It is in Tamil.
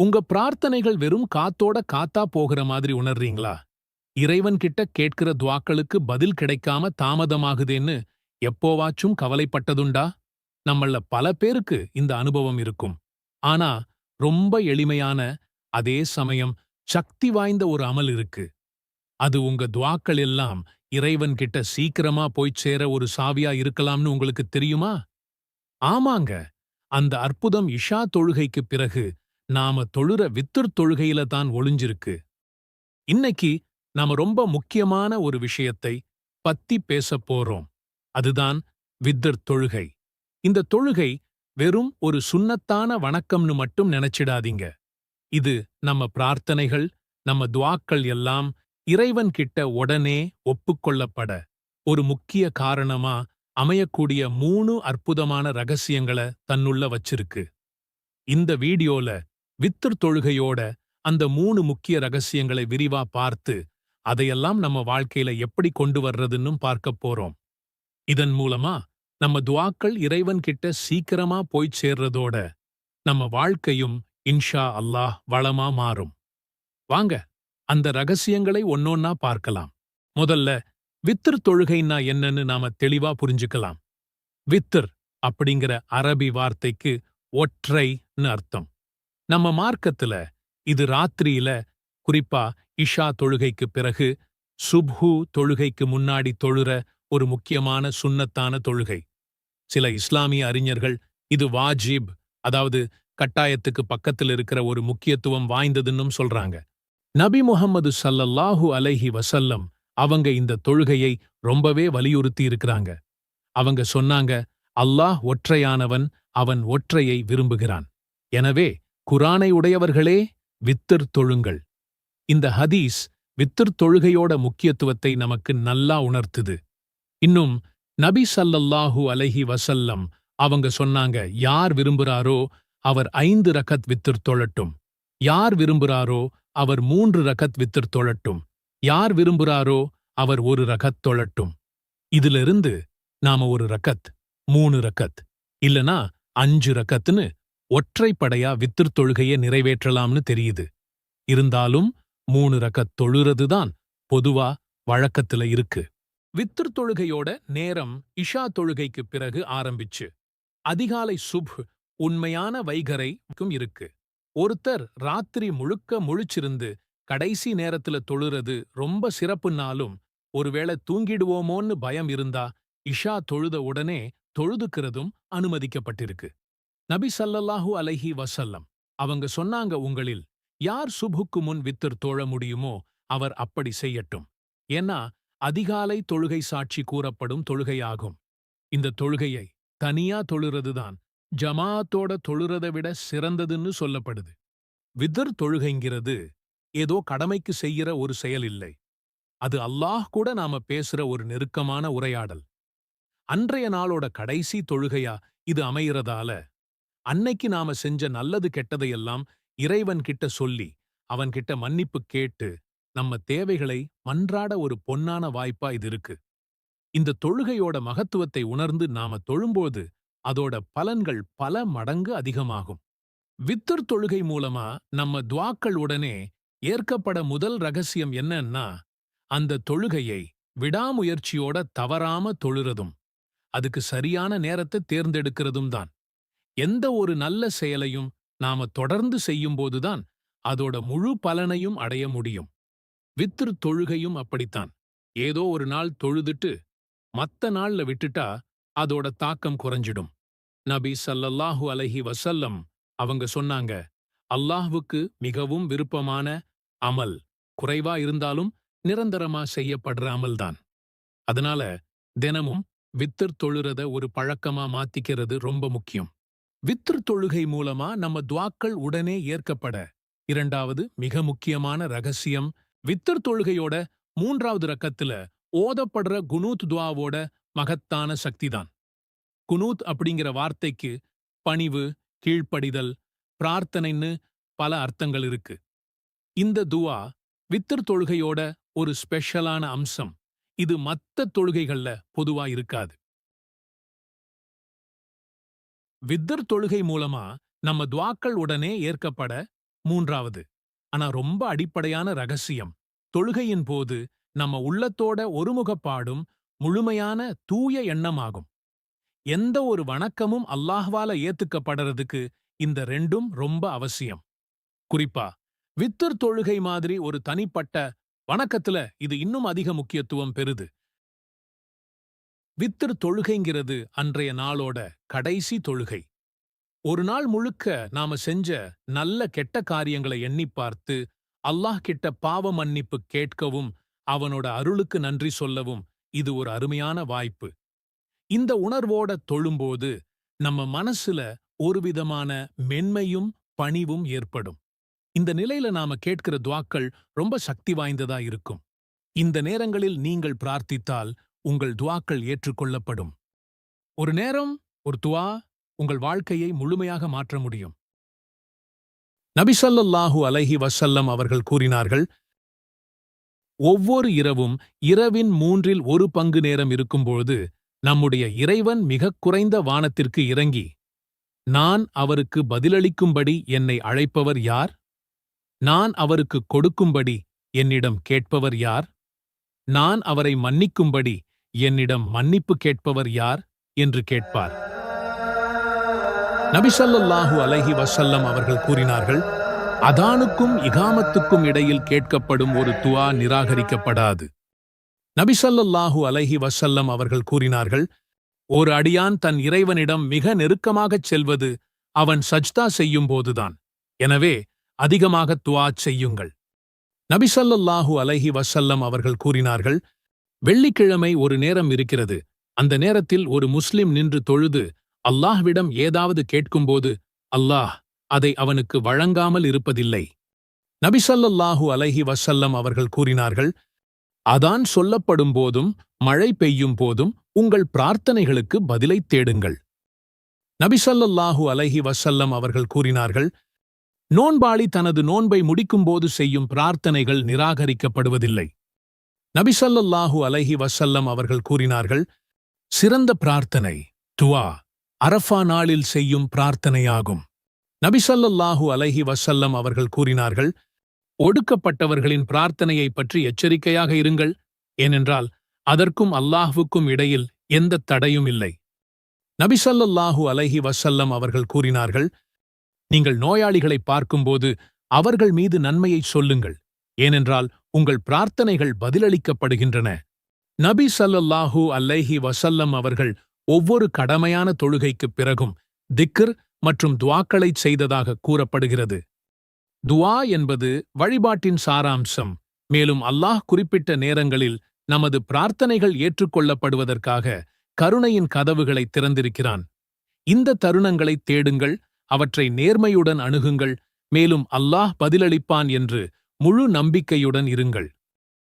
உங்க பிரார்த்தனைகள் வெறும் காத்தோட காத்தா போகிற மாதிரி உணர்றீங்களா? இறைவன் கிட்ட கேட்கிற துவாக்களுக்கு பதில் கிடைக்காம தாமதமாகுதேன்னு எப்போவாச்சும் கவலைப்பட்டதுண்டா? நம்மள பல பேருக்கு இந்த அனுபவம் இருக்கும். ஆனா ரொம்ப எளிமையான அதே சமயம் சக்தி வாய்ந்த ஒரு அமல் இருக்கு. அது உங்க துவாக்கள் எல்லாம் இறைவன் கிட்ட சீக்கிரமா போய்ச் சேர ஒரு சாவியா இருக்கலாம்னு உங்களுக்கு தெரியுமா? ஆமாங்க. அந்த அற்புதம் இஷா தொழுகைக்கு பிறகு நாம தொழுற வித்துர் தொழுகையில தான் ஒளிஞ்சிருக்கு. இன்னைக்கு நாம ரொம்ப முக்கியமான ஒரு விஷயத்தை பத்தி பேசப் போறோம். அதுதான் வித்தர் தொழுகை. இந்த தொழுகை வெறும் ஒரு சுண்ணத்தான வணக்கம்னு மட்டும் நினைச்சிடாதீங்க. இது நம்ம பிரார்த்தனைகள் நம்ம துவாக்கள் எல்லாம் இறைவன் கிட்ட உடனே ஒப்புக்கொள்ளப்பட ஒரு முக்கிய காரணமா அமையக்கூடிய மூணு அற்புதமான ரகசியங்களை தன்னுள்ள வச்சிருக்கு. இந்த வீடியோல வித்தர் தொழுகையோட அந்த மூணு முக்கிய ரகசியங்களை விரிவா பார்த்து அதையெல்லாம் நம்ம வாழ்க்கையில எப்படி கொண்டு வர்றதுன்னு பார்க்கப் போறோம். இதன் மூலமா நம்ம துவாக்கள் இறைவன் கிட்ட சீக்கிரமா போய் சேர்றதோட நம்ம வாழ்க்கையும் இன்ஷா அல்லாஹ் வளமா மாறும். வாங்க அந்த ரகசியங்களை ஒன்னொன்னா பார்க்கலாம். முதல்ல வித்திர் தொழுகைன்னா என்னன்னு நாம தெளிவா புரிஞ்சுக்கலாம். வித்திர் அப்படிங்கிற அரபி வார்த்தைக்கு ஒற்றைன்னு அர்த்தம். நம்ம மார்க்கத்துல இது ராத்திரியில குறிப்பா இஷா தொழுகைக்கு பிறகு சுப்ஹு தொழுகைக்கு முன்னாடி தொழுற ஒரு முக்கியமான சுன்னத்தான தொழுகை. சில இஸ்லாமிய அறிஞர்கள் இது வாஜிப் அதாவது கட்டாயத்துக்கு பக்கத்தில் இருக்கிற ஒரு முக்கியத்துவம் வாய்ந்ததுன்னும் சொல்றாங்க. நபி முகம்மது சல்லல்லாஹு அலைஹி வசல்லம் அவங்க இந்த தொழுகையை ரொம்பவே வலியுறுத்தி இருக்கிறாங்க. அவங்க சொன்னாங்க அல்லாஹ் ஒற்றையானவன் அவன் ஒற்றையை விரும்புகிறான். எனவே குரானை உடையவர்களே வித்திர் தொழுங்கள். இந்த ஹதீஸ் வித்திர் தொழுகையோட முக்கியத்துவத்தை நமக்கு நல்லா உணர்த்துது. இன்னும் நபி சல்லல்லாஹு அலைஹி வசல்லம் அவங்க சொன்னாங்க யார் விரும்புறாரோ அவர் ஐந்து ரகத் வித்திர் தொழட்டும். யார் விரும்புறாரோ அவர் மூன்று ரகத் வித்திர் தொழட்டும். யார் விரும்புறாரோ அவர் ஒரு ரகத் தொழட்டும். இதிலிருந்து நாம ஒரு ரகத் மூணு ரகத் இல்லனா அஞ்சு ரகத்னு ஒற்றைப்படையா வித்திர் தொழுகையை நிறைவேற்றலாம்னு தெரியுது. இருந்தாலும் மூணு ரகத் தொழுறதுதான் பொதுவா வழக்கத்துல இருக்கு. வித்திர் தொழுகையோட நேரம் இஷா தொழுகைக்கு பிறகு ஆரம்பிச்சு. அதிகாலை சுப் உண்மையான வைகரைக்கும் இருக்கு. ஒருத்தர் ராத்திரி முழுக்க முழிச்சிருந்து கடைசி நேரத்துல தொழுறது ரொம்ப சிறப்புனாலும் ஒருவேளை தூங்கிடுவோமோன்னு பயம் இருந்தா இஷா தொழுத உடனே தொழுதுக்கிறதும் அனுமதிக்கப்பட்டிருக்கு. நபி சல்லல்லாஹு அலைஹி வசல்லம் அவங்க சொன்னாங்க உங்களில் யார் சுபுக்கு முன் வித்தர் தோழ முடியுமோ அவர் அப்படி செய்யட்டும். ஏன்னா அதிகாலை தொழுகை சாட்சி கூறப்படும் தொழுகையாகும். இந்த தொழுகையை தனியா தொழுறதுதான் ஜமாத்தோட தொழுறதை விட சிறந்ததுன்னு சொல்லப்படுது. விதர் தொழுகைங்கிறது ஏதோ கடமைக்கு செய்யற ஒரு செயல் இல்லை. அது அல்லாஹ் கூட நாம பேசுற ஒரு நெருக்கமான உரையாடல். அன்றைய நாளோட கடைசி தொழுகையா இது அமையறதால அன்னைக்கு நாம செஞ்ச நல்லது கெட்டதையெல்லாம் இறைவன் கிட்ட சொல்லி அவன்கிட்ட மன்னிப்பு கேட்டு நம்ம தேவைகளை மன்றாட ஒரு பொன்னான வாய்ப்பா இது இருக்கு. இந்த தொழுகையோட மகத்துவத்தை உணர்ந்து நாம தொழும்போது அதோட பலன்கள் பல மடங்கு அதிகமாகும். வித்துர் தொழுகை மூலமா நம்ம துவாக்கள் உடனே ஏற்கப்பட முதல் ரகசியம் என்னன்னா அந்த தொழுகையை விடாமுயற்சியோட தவறாம தொழுறதும் அதுக்கு சரியான நேரத்தை தேர்ந்தெடுக்கிறதும் தான். எந்த ஒரு நல்ல செயலையும் நாம தொடர்ந்து செய்யும்போதுதான் அதோட முழு பலனையும் அடைய முடியும். வித்திரு தொழுகையும் அப்படித்தான். ஏதோ ஒரு நாள் தொழுதுட்டு மத்த நாள்ல விட்டுட்டா அதோட தாக்கம் குறைஞ்சிடும். நபி சல்லல்லாஹு அலஹி வசல்லம் அவங்க சொன்னாங்க அல்லாஹ்வுக்கு மிகவும் விருப்பமான அமல் குறைவா இருந்தாலும் நிரந்தரமா செய்யப்படுற அமல்தான். அதனால தினமும் வித்தர் தொழுறத ஒரு பழக்கமா மாத்திக்கிறது ரொம்ப முக்கியம். வித்ரு தொழுகை மூலமா நம்ம துவாக்கள் உடனே ஏற்கப்பட. இரண்டாவது மிக முக்கியமான ரகசியம் வித்தர் தொழுகையோட மூன்றாவது ரக்கத்துல ஓதப்படுற குனூத் துவாவோட மகத்தான சக்திதான். குனூத் அப்படிங்கிற வார்த்தைக்கு பணிவு கீழ்ப்படிதல் பிரார்த்தனைன்னு பல அர்த்தங்கள் இருக்கு. இந்த துவா வித்தர் தொழுகையோட ஒரு ஸ்பெஷலான அம்சம். இது மத்த தொழுகைகள்ல பொதுவா இருக்காது. வித்தர் தொழுகை மூலமா நம்ம துவாக்கள் உடனே ஏற்கப்பட மூன்றாவது. ஆனா ரொம்ப அடிப்படையான ரகசியம். தொழுகையின் போது நம்ம உள்ளத்தோட ஒருமுகப்பாடும் முழுமையான தூய எண்ணமாகும். எந்த ஒரு வணக்கமும் அல்லாஹ்வால ஏத்துக்கப்படுறதுக்கு இந்த ரெண்டும் ரொம்ப அவசியம். குறிப்பா வித்தர் தொழுகை மாதிரி ஒரு தனிப்பட்ட வணக்கத்துல இது இன்னும் அதிக முக்கியத்துவம் பெறுது. வித்தர் தொழுகைங்கிறது அன்றைய நாளோட கடைசி தொழுகை. ஒரு நாள் முழுக்க நாம செஞ்ச நல்ல கெட்ட காரியங்களை எண்ணி பார்த்து அல்லாஹ் கிட்ட பாவ மன்னிப்பு கேட்கவும் அவனோட அருளுக்கு நன்றி சொல்லவும் இது ஒரு அருமையான வாய்ப்பு. இந்த உணர்வோட தொழும்போது நம்ம மனசுல ஒருவிதமான மென்மையும் பணிவும் ஏற்படும். இந்த நிலையில நாம கேட்கிற துவாக்கள் ரொம்ப சக்தி வாய்ந்ததா இருக்கும். இந்த நேரங்களில் நீங்கள் பிரார்த்தித்தால் உங்கள் துவாக்கள் ஏற்றுக்கொள்ளப்படும். ஒரு நேரம் ஒரு துவா உங்கள் வாழ்க்கையை முழுமையாக மாற்ற முடியும். நபிசல்லாஹு அலஹி வசல்லம் அவர்கள் கூறினார்கள் ஒவ்வொரு இரவும் இரவின் மூன்றில் ஒரு பங்கு நேரம் இருக்கும்பொழுது நம்முடைய இறைவன் மிகக் குறைந்த வானத்திற்கு இறங்கி நான் அவருக்கு பதிலளிக்கும்படி என்னை அழைப்பவர் யார்? நான் அவருக்கு கொடுக்கும்படி என்னிடம் கேட்பவர் யார்? நான் அவரை மன்னிக்கும்படி என்னிடம் மன்னிப்பு கேட்பவர் யார் என்று கேட்பார். நபிசல்லாஹு அலஹி வசல்லம் அவர்கள் கூறினார்கள் அதானுக்கும் இகாமத்துக்கும் இடையில் கேட்கப்படும் ஒரு துவா நிராகரிக்கப்படாது. நபிசல்லாஹு அலஹி வசல்லம் அவர்கள் கூறினார்கள் ஒரு அடியான் தன் இறைவனிடம் மிக நெருக்கமாகச் செல்வது அவன் சஜ்தா செய்யும் போதுதான். எனவே அதிகமாக துவா செய்யுங்கள். நபிசல்லாஹு அலஹி வசல்லம் அவர்கள் கூறினார்கள் வெள்ளிக்கிழமை ஒரு நேரம் இருக்கிறது. அந்த நேரத்தில் ஒரு முஸ்லிம் நின்று தொழுது அல்லாஹ்விடம் ஏதாவது கேட்கும்போது அல்லாஹ் அதை அவனுக்கு வழங்காமல் இருப்பதில்லை. நபிசல்லாஹு அலைஹி வசல்லம் அவர்கள் கூறினார்கள் அதான் சொல்லப்படும் போதும் மழை பெய்யும் போதும் உங்கள் பிரார்த்தனைகளுக்கு பதிலைத் தேடுங்கள். நபிசல்லாஹு அலைஹி வசல்லம் அவர்கள் கூறினார்கள் நோன்பாளி தனது நோன்பை முடிக்கும்போது செய்யும் பிரார்த்தனைகள் நிராகரிக்கப்படுவதில்லை. நபிசல்லாஹு அலைஹி வசல்லம் அவர்கள் கூறினார்கள் சிறந்த பிரார்த்தனை துவா அரஃபா நாளில் செய்யும் பிரார்த்தனையாகும். நபிசல்லாஹு அலைஹி வசல்லம் அவர்கள் கூறினார்கள் ஒடுக்கப்பட்டவர்களின் பிரார்த்தனையை பற்றி எச்சரிக்கையாக இருங்கள் ஏனென்றால் அதற்கும் அல்லாஹுக்கும் இடையில் எந்த தடையும் இல்லை. நபிசல்லாஹு அலைஹி வசல்லம் அவர்கள் கூறினார்கள் நீங்கள் நோயாளிகளை பார்க்கும்போது அவர்கள் மீது நன்மையை சொல்லுங்கள் ஏனென்றால் உங்கள் பிரார்த்தனைகள் பதிலளிக்கப்படுகின்றன. நபி சல்லல்லாஹூ அல்லைஹி வசல்லம் அவர்கள் ஒவ்வொரு கடமையான தொழுகைக்குப் பிறகும் திக்ர் மற்றும் துவாக்களைச் செய்ததாக கூறப்படுகிறது. துவா என்பது வழிபாட்டின் சாராம்சம். மேலும் அல்லாஹ் குறிப்பிட்ட நேரங்களில் நமது பிரார்த்தனைகள் ஏற்றுக்கொள்ளப்படுவதற்காக கருணையின் கதவுகளை திறந்திருக்கிறான். இந்த தருணங்களை தேடுங்கள் அவற்றை நேர்மையுடன் அணுகுங்கள் மேலும் அல்லாஹ் பதிலளிப்பான் என்று முழு நம்பிக்கையுடன் இருங்கள்.